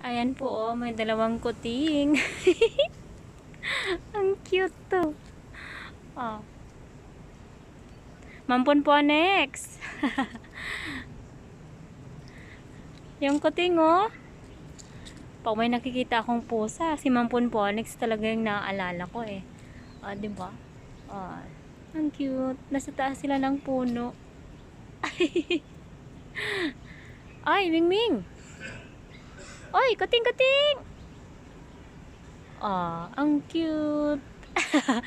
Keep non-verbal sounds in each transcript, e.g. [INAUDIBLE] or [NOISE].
Ayan po, oh, may dalawang kuting. [LAUGHS] Ang cute to. Oh. Mampun po next. [LAUGHS] yung kuting, oh. Pag may nakikita akong pusa, si Mampun po next talaga yung naaalala ko eh. Ah, di ba? Ah, ang cute. Nasa taas sila ng puno. [LAUGHS] Ay, Mingming! Oy, kuting-kuting! Ah, ang cute. [LAUGHS]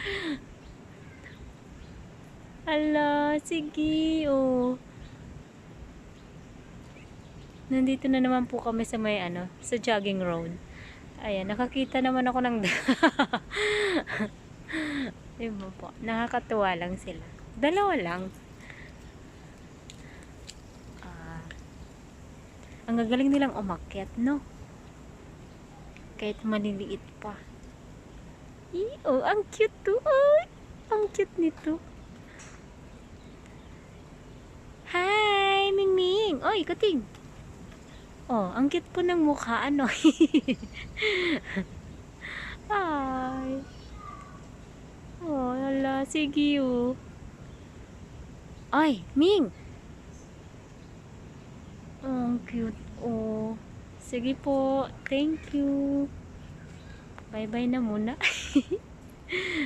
Hala, sige, oh. Nandito na naman po kami sa may ano, sa jogging road. Ayan, nakakita naman ako ng [LAUGHS] Diba po? Nakakatuwa lang sila. Dalawa lang. Ah, ang gagaling nilang umakyat, no? Kahit maliliit pa. Oh, ang cute to. Ay, ang cute nito. Hi, Mingming. Oy, kuting. Oh, ang cute po ng mukha, ano? [LAUGHS] Hi. Oh, hala, sige oh. Ay, Ming. Oh, ang cute. Oh. Sige po. Thank you. Bye-bye na muna. [LAUGHS]